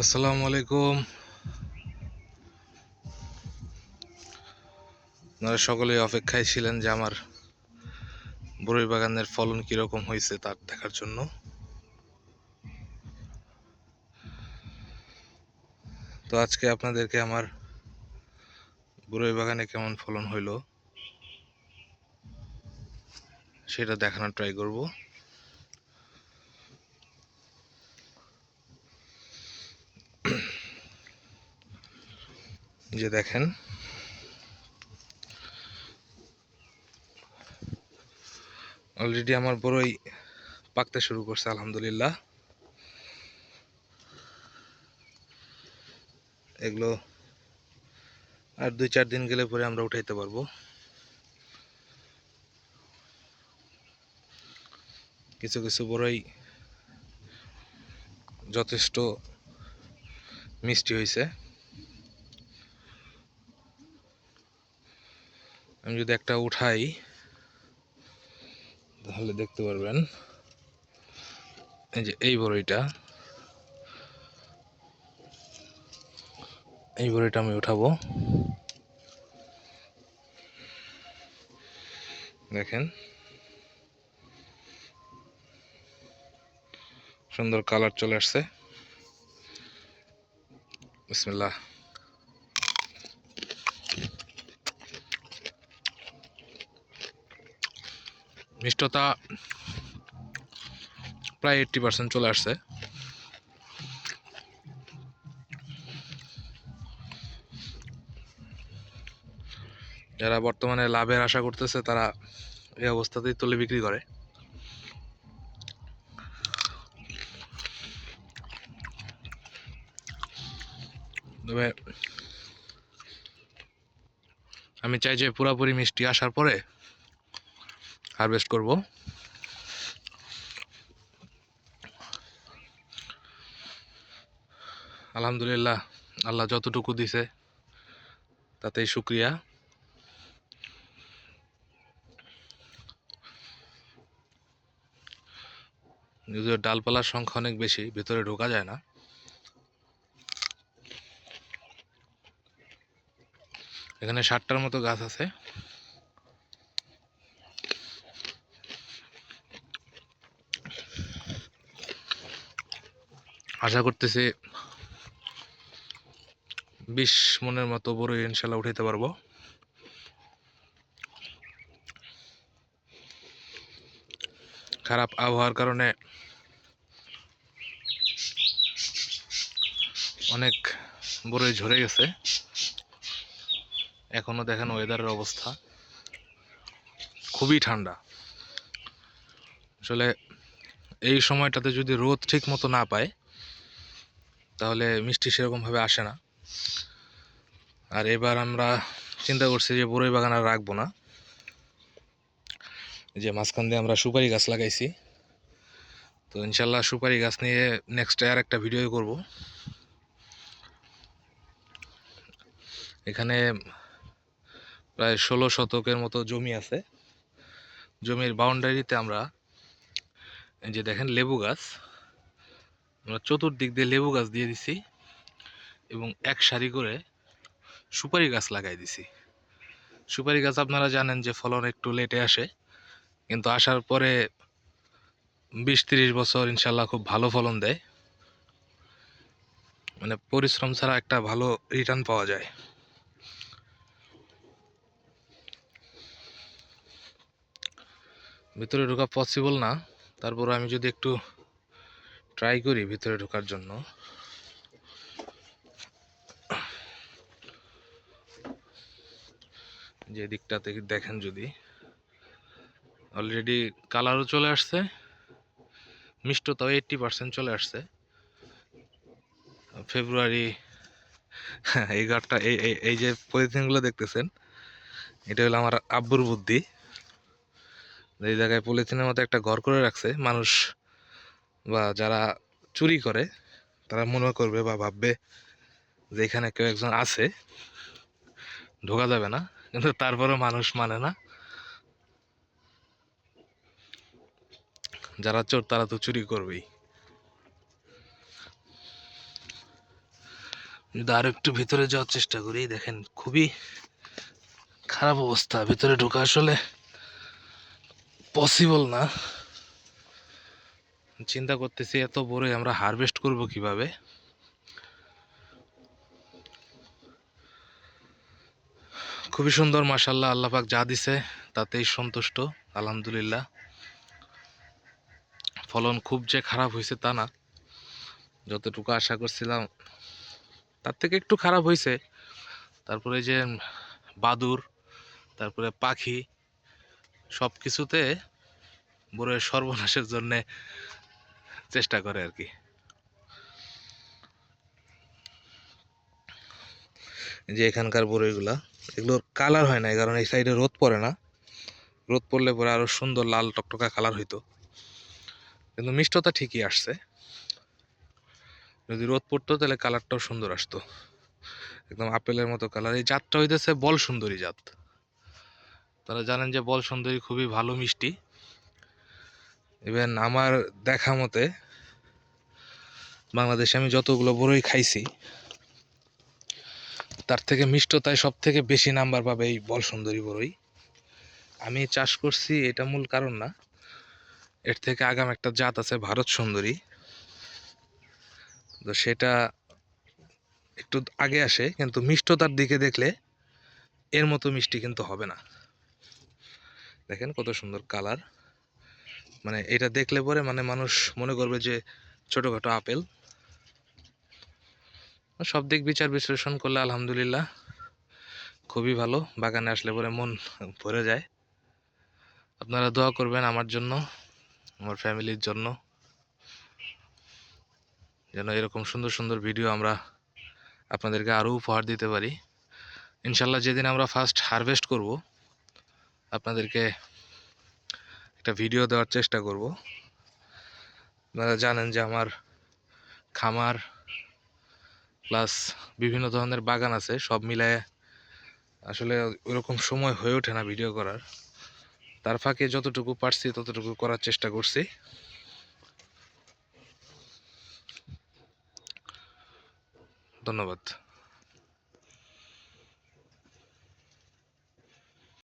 আসসালামু আলাইকুম। আপনারা সকলেই অপেক্ষায় ছিলেন যে আমার বড়ই বাগানের ফলন কীরকম হয়েছে তার দেখার জন্য। তো আজকে আপনাদেরকে আমার বড়ই বাগানে কেমন ফলন হইল, সেটা দেখানোর ট্রাই করব। যে দেখেন। অলরেডি আমার বড়ই পাকতে শুরু করছে, আলহামদুলিল্লাহ। এগুলো আর দুই চার দিন গেলে পরে আমরা উঠাইতে পারব। কিছু কিছু বড়ই যথেষ্ট মিষ্টি হয়েছে আমি যদি একটা উঠাই, তাহলে দেখতে পারবেন, এই যে এই বড়ইটা এই বড়িটা আমি উঠাবো। দেখেন। সুন্দর কালার চলে আসছে। বিসমিল্লাহ। মিষ্টতা প্রায় এইট্টি পার্সেন্ট চলে আসছে। যারা বর্তমানে লাভের আশা করতেছে, তারা এই অবস্থাতেই তুলে বিক্রি করে। তবে আমি চাই যে পুরাপুরি মিষ্টি আসার পরে হারভেস্ট করব। আলহামদুলিল্লাহ, আল্লাহ যতটুকু দিছে, তাতেই শুক্রিয়া। যদিও ডালপালার সংখ্যা অনেক বেশি, ভেতরে ঢোকা যায় না। এখানে ষাটটার মতো গাছ আছে। আশা করতেছি বিশ মনের মতো বড় ইনশাল্লাহ উঠাইতে পারব। খারাপ আবহাওয়ার কারণে অনেক বড়ই ঝরে গেছে। এখনও দেখেন ওয়েদারের অবস্থা। খুবই ঠান্ডা। আসলে এই সময়টাতে যদি রোদ ঠিক মতো না পায় তাহলে মিষ্টি সেরকমভাবে আসে না। আর এবার আমরা চিন্তা করছি যে বড়ই বাগান আর রাখব না। যে মাঝখান দিয়ে আমরা সুপারি গাছ লাগাইছি। তো ইনশাল্লাহ সুপারি গাছ নিয়ে নেক্সট আর একটা ভিডিও করব। এখানে প্রায় ষোলো শতকের মতো জমি আছে। জমির বাউন্ডারিতে আমরা যে দেখেন লেবু গাছ। আমরা চতুর্দিক দিয়ে লেবু গাছ দিয়ে দিছি এবং এক সারি করে সুপারি গাছ লাগাই দিছি। সুপারি গাছ আপনারা জানেন যে ফলন একটু লেটে আসে, কিন্তু আসার পরে বিশ তিরিশ বছর ইনশাল্লাহ খুব ভালো ফলন দেয়। মানে পরিশ্রম ছাড়া একটা ভালো রিটার্ন পাওয়া যায়। ভিতরে ঢোকা পসিবল না তারপর আমি যদি একটু ট্রাই করি ভিতরে ঢোকার জন্য। যে দিকটাতে দেখেন যদি। অলরেডি কালারও চলে আসছে, মিষ্টতাও এইট্টি পার্সেন্ট চলে আসছে। ফেব্রুয়ারি এই এই, এই- এই যে পলিথিনগুলো দেখতেছেন, এটা হলো আমার আব্বুর বুদ্ধি। এই জায়গায় পলিথিনের মতো একটা ঘর করে রাখছে, মানুষ বা যারা চুরি করে, তারা মনে করবে বা ভাববে যে এখানে কেউ একজন আছে। ঢোকা যাবে না, কিন্তু তারপরেও মানুষ মানে না। যারা চোর, তারা তো চুরি করবেই। যদি আরও একটু ভিতরে যাওয়ার চেষ্টা করি, দেখেন খুবই খারাপ অবস্থা। ভিতরে ঢোকা আসলে পসিবল না। চিন্তা করতেছি, এত বড়ই আমরা হারভেস্ট করব কীভাবে? খুবই সুন্দর মাসাল্লাহ আল্লাহ পাক যা দিছে তাতেই সন্তুষ্ট, আলহামদুলিল্লাহ। ফলন খুব যে খারাপ হয়েছে তা না। যতটুকু আশা করছিলাম, তার থেকে একটু খারাপ হয়েছে। তারপরে যে বাদুর, তারপরে পাখি সব কিছুতে বড়ের সর্বনাশের জন্যে চেষ্টা করে আর কি। যে এখানকার বড়ইগুলা এগুলোর কালার হয় না কারণ এই সাইডে রোদ পড়ে না। রোদ পড়লে পরে আরও সুন্দর লাল টকটকা কালার হইতো। কিন্তু মিষ্টতা ঠিকই আসছে। যদি রোদ পড়তো তাহলে কালারটাও সুন্দর আসতো। একদম আপেলের মতো কালার এই জাতটা হইতেছে বল সুন্দরী জাত। তারা জানেন যে বল সুন্দরী খুবই ভালো মিষ্টি। ইভেন আমার দেখা মতে, বাংলাদেশে আমি যতগুলো বড়ই খাইছি, তার থেকে মিষ্টতায় সব থেকে বেশি নাম্বার পাবে এই বল সুন্দরী বড়ই। আমি চাষ করছি, এটা মূল কারণ না। এর থেকে আগাম একটা জাত আছে ভারত সুন্দরী। তো সেটা একটু আগে আসে, কিন্তু মিষ্টতার দিকে দেখলে এর মতো মিষ্টি কিন্তু হবে না। দেখেন কত সুন্দর কালার। মানে এটা দেখলে পরে মানে মানুষ মনে করবে যে ছোটোখাটো আপেল। সব দিক বিচার বিশ্লেষণ করলে আলহামদুলিল্লাহ খুবই ভালো, বাগানে আসলে পরে মন ভরে যায়। আপনারা দোয়া করবেন আমার জন্য, আমার ফ্যামিলির জন্য, যেন এরকম সুন্দর সুন্দর ভিডিও আমরা আপনাদেরকে আরও উপহার দিতে পারি। ইনশাল্লাহ যেদিন আমরা ফার্স্ট হারভেস্ট করব, আপনাদেরকে একটা ভিডিও দেওয়ার চেষ্টা করব। আপনারা জানেন যে আমার খামার প্লাস বিভিন্ন ধরনের বাগান আছে, সব মিলায় আসলে ওইরকম সময় হয়ে ওঠে না ভিডিও করার। তার ফাঁকে যতটুকু পারছি ততটুকু করার চেষ্টা করছি। ধন্যবাদ।